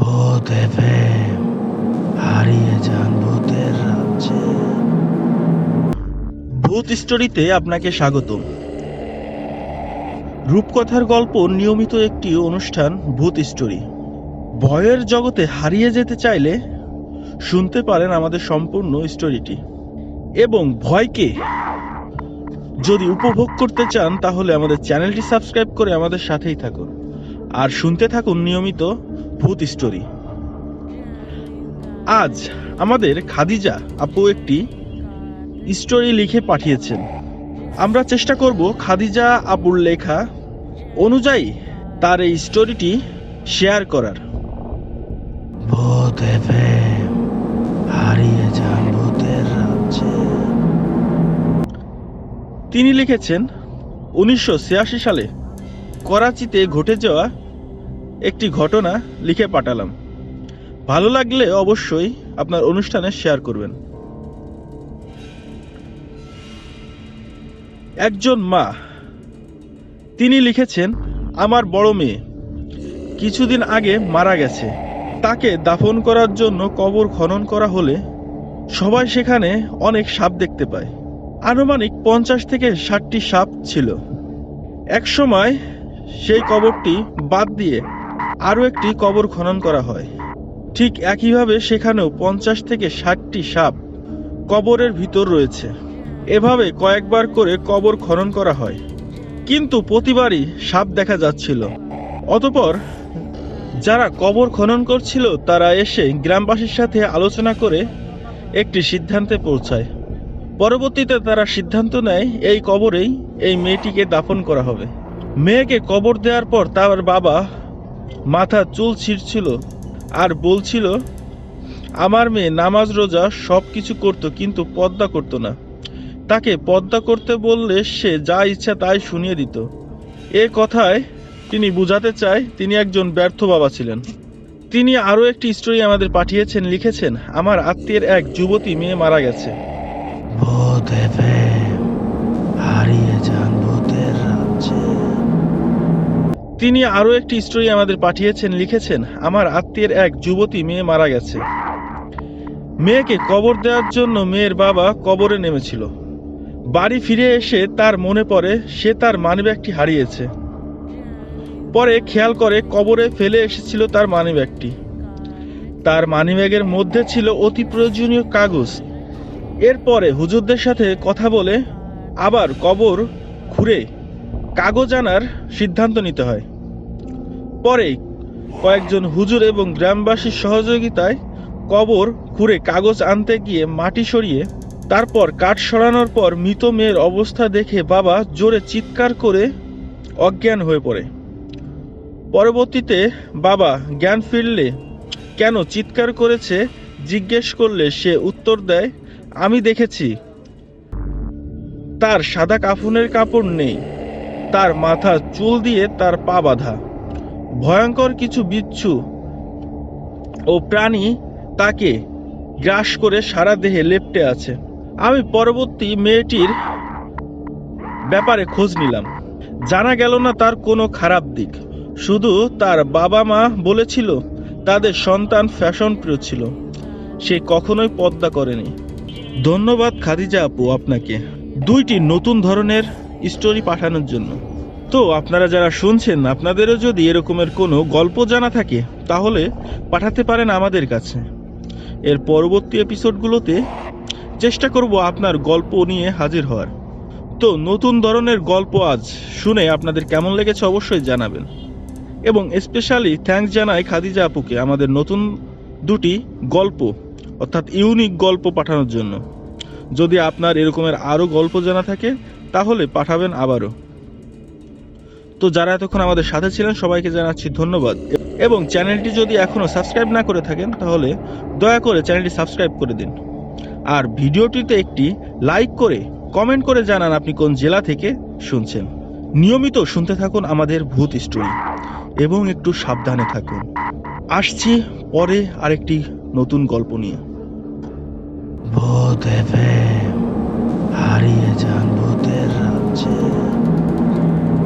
ভূত এফএম, হারিয়ে যান ভূতের রাজ্যে। ভূত স্টোরিতে আপনাকে স্বাগতম। রূপকথার গল্প নিয়মিত একটি অনুষ্ঠান, ভূত স্টোরি। ভয়ের জগতে হারিয়ে যেতে চাইলে শুনতে পারেন আমাদের সম্পূর্ণ স্টোরিটি। এবং ভয়কে যদি উপভোগ করতে চান, তাহলে আমাদের চ্যানেলটি সাবস্ক্রাইব করে আমাদের সাথেই থাকুন। আর শুনতে থাকুন নিয়মিত ভূত স্টোরি আজ আমাদের খাদিজা আপু একটি স্টোরি লিখে পাঠিয়েছেন। আমরা চেষ্টা করব খাদিজা আবুর লেখা অনুযায়ী তার এই স্টোরিটি শেয়ার করার। ভূত এফএম হারিয়ে যান ভূতের রাজ্যে। তিনি লিখেছেন উনিশশো ছিয়াশি সালে করাচিতে ঘটে যাওয়া একটি ঘটনা লিখে পাঠালাম। ভালো লাগলে অবশ্যই আপনার অনুষ্ঠানে শেয়ার করবেন। একজন মা, তিনি লিখেছেন, আমার বড় মেয়ে, কিছুদিন আগে মারা গেছে। তাকে দাফন করার জন্য কবর খনন করা হলে সবাই সেখানে অনেক সাপ দেখতে পায়। আনুমানিক পঞ্চাশ থেকে ষাটটি সাপ ছিল। এক সময় সেই কবরটি বাদ দিয়ে আরও একটি কবর খনন করা হয়। ঠিক একইভাবে সেখানেও পঞ্চাশ থেকে ষাটটি সাপ কবরের ভিতর রয়েছে। এভাবে কয়েকবার করে কবর খনন করা হয়। কিন্তু প্রতিবারই সাপ দেখা যাচ্ছিল। অতপর যারা কবর খনন করছিল, তারা এসে গ্রামবাসীর সাথে আলোচনা করে একটি সিদ্ধান্তে পৌঁছায়। পরবর্তীতে তারা সিদ্ধান্ত নেয়, এই কবরেই এই মেয়েটিকে দাফন করা হবে। মেয়েকে কবর দেওয়ার পর তার বাবা মাথা চুল ছিঁড়ছিল আর বলছিল, আমার মেয়ে নামাজ রোজা সব কিছু করতো কিন্তু পদ্মা করতো না। তাকে পদ্মা করতে বললে সে যা ইচ্ছা তাই শুনিয়ে দিত। এ কথায় তিনি বুঝাতে চায় তিনি একজন ব্যর্থ বাবা ছিলেন। তিনি আরও একটি স্টোরি আমাদের পাঠিয়েছেন, লিখেছেন, আমার আত্মীয়ের এক যুবতী মেয়ে মারা গেছে। হারিয়ে যান ভূতের রাজ্যে। তিনি আরও একটি স্টোরি আমাদের পাঠিয়েছেন, লিখেছেন, আমার আত্মীয়ের এক যুবতী মেয়ে মারা গেছে। মেয়েকে কবর দেওয়ার জন্য মেয়ের বাবা কবরে নেমেছিল। বাড়ি ফিরে এসে তার মনে পড়ে, সে তার মানিব্যাগটি হারিয়েছে। পরে খেয়াল করে কবরে ফেলে এসেছিল তার মানিব্যাগটি। তার মানিব্যাগের মধ্যে ছিল অতি প্রয়োজনীয় কাগজ। এরপরে হুজুরদের সাথে কথা বলে আবার কবর ঘুরে কাগজ আনার সিদ্ধান্ত নিতে হয়। পরে কয়েকজন হুজুর এবং গ্রামবাসীর সহযোগিতায় কবর খুঁড়ে কাগজ আনতে গিয়ে মাটি সরিয়ে তারপর কাঠ সরানোর পর মৃত মেয়ের অবস্থা দেখে বাবা জোরে চিৎকার করে অজ্ঞান হয়ে পড়ে। পরবর্তীতে বাবা জ্ঞান ফিরলে, কেন চিৎকার করেছে? জিজ্ঞেস করলে সে উত্তর দেয়, আমি দেখেছি। তার সাদা কাফনের কাপড় নেই। তার মাথা চুল দিয়ে তার পা বাঁধা। ভয়ঙ্কর কিছু বিচ্ছু ও প্রাণী তাকে গ্রাস করে সারা দেহে লেপ্টে আছে। আমি পরবর্তী মেয়েটির ব্যাপারে খোঁজ নিলাম। জানা গেল না তার কোনো খারাপ দিক। শুধু তার বাবা মা বলেছিল, তাদের সন্তান ফ্যাশন প্রিয় ছিল। সে কখনোই পদ্মা করেনি। ধন্যবাদ খাদিজা আপু আপনাকে। দুইটি নতুন ধরনের স্টোরি পাঠানোর জন্য। তো আপনারা যারা শুনছেন, আপনাদেরও যদি এরকমের কোনো গল্প জানা থাকে, তাহলে পাঠাতে পারেন আমাদের কাছে। এর পরবর্তী এপিসোডগুলোতে চেষ্টা করব আপনার গল্প নিয়ে হাজির হওয়ার। তো নতুন ধরনের গল্প আজ শুনে আপনাদের কেমন লেগেছে অবশ্যই জানাবেন। এবং স্পেশালি থ্যাঙ্কস জানাই খাদিজা আপুকে, আমাদের নতুন দুটি গল্প, অর্থাৎ ইউনিক গল্প পাঠানোর জন্য। যদি আপনার এরকমের আরও গল্প জানা থাকে তাহলে পাঠাবেন আবারও। তো যারা এতক্ষণ আমাদের সাথে ছিলেন, সবাইকে জানাচ্ছি ধন্যবাদ। এবং চ্যানেলটি যদি এখনও সাবস্ক্রাইব না করে থাকেন, তাহলে দয়া করে চ্যানেলটি সাবস্ক্রাইব করে দিন। আর ভিডিওটিতে একটি লাইক করে, কমেন্ট করে জানান আপনি কোন জেলা থেকে শুনছেন। নিয়মিত শুনতে থাকুন আমাদের ভূত স্টোরি। এবং একটু সাবধানে থাকুন। আসছি পরে আরেকটি নতুন গল্প নিয়ে। ভূত এফএম হারিয়ে যান ভূতের রাজ্যে।